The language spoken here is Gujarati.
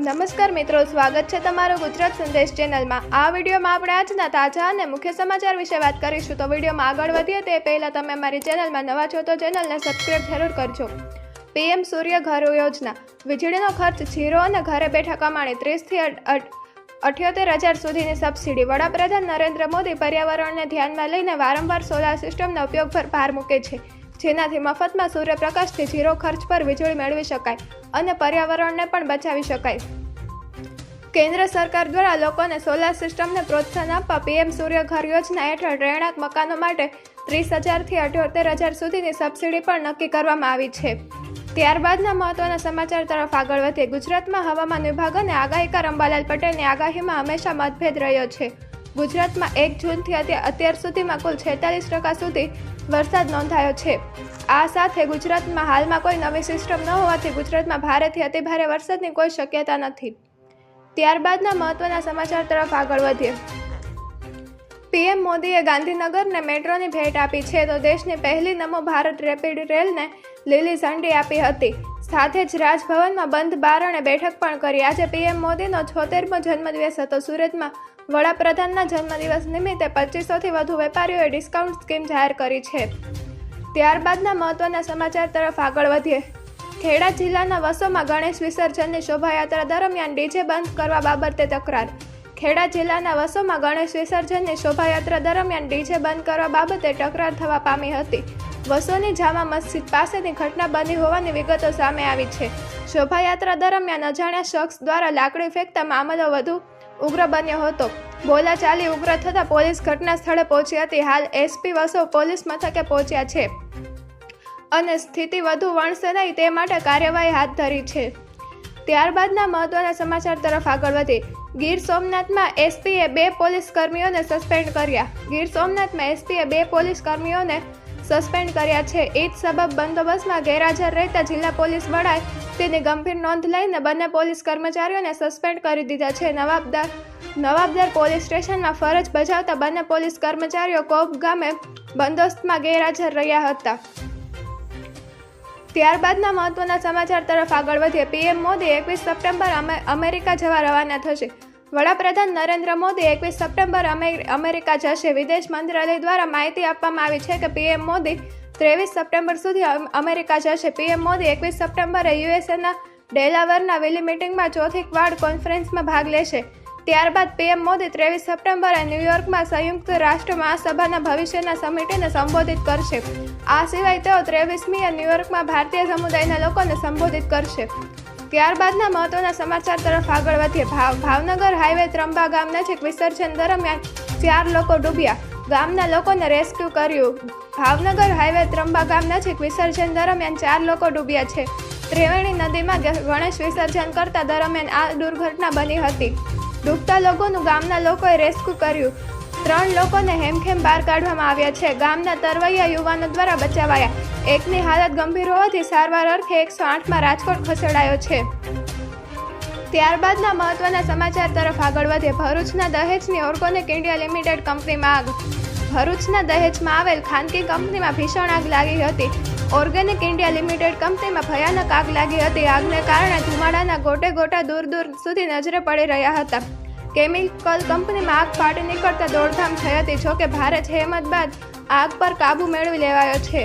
નમસ્કાર મિત્રો, સ્વાગત છે તમારું ગુજરાત સંદેશ ચેનલમાં. આ વિડીયોમાં આપણે આજના તાજા અને મુખ્ય સમાચાર વિશે વાત કરીશું. તો વિડીયોમાં આગળ વધીએ તે પહેલાં તમે અમારી ચેનલમાં નવા છો તો ચેનલને સબસ્ક્રાઈબ જરૂર કરજો. પીએમ સૂર્ય ઘર યોજના. વીજળીનો ખર્ચ ઝીરો અને ઘરે બેઠા કમાણી ત્રીસથી અઠ્યોતેર હજાર સુધીની સબસિડી. વડાપ્રધાન નરેન્દ્ર મોદી પર્યાવરણને ધ્યાનમાં લઈને વારંવાર સોલાર સિસ્ટમના ઉપયોગ પર ભાર મૂકે છે. જેનાથી મફતમાં સૂર્યપ્રકાશથી ઝીરો ખર્ચ પર વીજળી મેળવી શકાય અને પર્યાવરણને પણ બચાવી શકાય. કેન્દ્ર સરકાર દ્વારા લોકોને સોલાર સિસ્ટમને પ્રોત્સાહન આપવા પીએમ સૂર્ય ઘર યોજના હેઠળ રહેણાંક મકાનો માટે ત્રીસ હજારથી અઠ્યોતેર હજાર સુધીની સબસિડી પણ નક્કી કરવામાં આવી છે. ત્યારબાદના મહત્વના સમાચાર તરફ આગળ વધે ગુજરાતમાં હવામાન વિભાગ અને આગાહીકાર અંબાલાલ પટેલની આગાહીમાં હંમેશા મતભેદ રહ્યો છે. ગુજરાતમાં એક જૂનથી અત્યાર સુધીમાં કુલ છેતાલીસ ટકા સુધી વરસાદ નોંધાયો છે. આ સાથે ગુજરાતમાં હાલમાં કોઈ નવી સિસ્ટમ ન હોવાથી ગુજરાતમાં ભારેથી અતિભારે વરસાદની કોઈ શક્યતા નથી. ત્યારબાદના મહત્વના સમાચાર તરફ આગળ વધીએ. પીએમ મોદીએ ગાંધીનગરને મેટ્રોની ભેટ આપી છે તો દેશની પહેલી નમો ભારત રેપિડ રેલને લીલી ઝંડી આપી હતી. સાથે જ રાજભવનમાં બંધ બારણે બેઠક પણ કરી. આજે પીએમ મોદીનો છોતેરમો જન્મદિવસ હતો. સુરતમાં વડાપ્રધાનના જન્મદિવસ નિમિત્તે પચીસોથી વધુ વેપારીઓએ ડિસ્કાઉન્ટ સ્કીમ જાહેર કરી છે. ત્યારબાદના મહત્વના સમાચાર તરફ આગળ વધીએ. ખેડા જિલ્લાના વસોમાં ગણેશ વિસર્જનની શોભાયાત્રા દરમિયાન ડીજે બંધ કરવા બાબતે તકરાર. ખેડા જિલ્લાના વસોમાં ગણેશ વિસર્જનની શોભાયાત્રા દરમિયાન ડીજે બંધ કરવા બાબતે તકરાર થવા પામી હતી. વસોની જામા મસ્જિદ પાસેની ઘટના બની હોવાની વિગતો સામે આવી છે. શોભાયાત્રા દરમિયાન અજાણ્યા શખ્સ દ્વારા લાકડી ફેંકતા મામલો વધુ ઉગ્ર બન્યો હતો. બોલાચાલી ઉગ્ર થતાં પોલીસ ઘટના સ્થળે પહોંચી હતી. હાલ એસપી વસો પોલીસ મથકે પહોંચ્યા છે. અને સ્થિતિ વધુ વણસે નહીં તે માટે કાર્યવાહી હાથ ધરી છે. ત્યારબાદના મહત્વના સમાચાર તરફ આગળ વધી. ગીર સોમનાથમાં એસપીએ બે પોલીસ કર્મીઓને સસ્પેન્ડ કર્યા. ગીર સોમનાથમાં એસપીએ બે પોલીસ કર્મીઓને સસ્પેન્ડ કર્યા છે. એ જ સબબ બંદોબસ્તમાં ગેરહાજર રહેતા જિલ્લા પોલીસ વડાએ તેની ગંભીર નોંધ લઈને બંને પોલીસ કર્મચારીઓને સસ્પેન્ડ કરી દીધા છે. નવાબદાર નવાબદાર પોલીસ સ્ટેશનમાં ફરજ બજાવતા બંને પોલીસ કર્મચારીઓ કોપ ગામે બંદોબસ્તમાં ગેરહાજર રહ્યા હતા. ત્યારબાદના મહત્વના સમાચાર તરફ આગળ વધીએ. પીએમ મોદી એકવીસ સપ્ટેમ્બર અમેરિકા જવા રવાના થશે. વડાપ્રધાન નરેન્દ્ર મોદી એકવીસ સપ્ટેમ્બર અમેરિકા જશે. વિદેશ મંત્રાલય દ્વારા માહિતી આપવામાં આવી છે કે પીએમ મોદી ત્રેવીસ સપ્ટેમ્બર સુધી અમેરિકા જશે. પીએમ મોદી એકવીસ સપ્ટેમ્બરે યુએસએના ડેલાવરના વેલી મિટિંગમાં ચોથી ક્વાડ કોન્ફરન્સમાં ભાગ લેશે. ત્યારબાદ પીએમ મોદી ત્રેવીસ સપ્ટેમ્બરે ન્યૂયોર્કમાં સંયુક્ત રાષ્ટ્ર મહાસભાના ભવિષ્યના સમિટિને સંબોધિત કરશે. આ સિવાય તેઓ ત્રેવીસમીએ ન્યૂયોર્કમાં ભારતીય સમુદાયના લોકોને સંબોધિત કરશે. ત્યારબાદના મહત્વના સમાચાર તરફ આગળ વધીએ. ભાવ ભાવનગર હાઈવે ત્રંબા ગામ નજીક વિસર્જન દરમિયાન ચાર લોકો ડૂબ્યા. ગામના લોકોને રેસ્ક્યુ કર્યું. ભાવનગર હાઈવે ત્રંબા ગામ નજીક વિસર્જન દરમિયાન ચાર લોકો ડૂબ્યા છે. ત્રિવેણી નદીમાં ગણેશ વિસર્જન કરતા દરમિયાન આ દુર્ઘટના બની હતી. ડૂબતા લોકોનું ગામના લોકોએ રેસ્ક્યુ કર્યું. ત્રણ લોકોને હેમખેમ બહાર કાઢવામાં આવ્યા છે. ગામના તરવૈયા યુવાનો દ્વારા બચાવાયા. એકની હાલત ગંભીર હોવાથી સારવાર અર્થે એકસો આઠમાં રાજકોટ ખસેડાયો છે. ત્યારબાદના મહત્વના સમાચાર તરફ આગળ વધે ભરૂચના દહેજની ઓર્ગોનિક ઇન્ડિયા લિમિટેડ કંપનીમાં આગ ભરૂચના દહેજમાં આવેલ ખાનગી કંપનીમાં ભીષણ આગ લાગી હતી. ઓર્ગેનિક ઇન્ડિયા લિમિટેડ કંપનીમાં ભયાનક આગ લાગી હતી. આગને કારણે ધુમાડાના ગોટે ગોટા દૂર દૂર સુધી નજરે પડી રહ્યા હતા. કેમિકલ કંપનીમાં આગ ફાટી નીકળતા દોડધામ થઈ હતી, જોકે ભારે જહેમત બાદ આગ પર કાબુ મેળવી લેવાયો છે.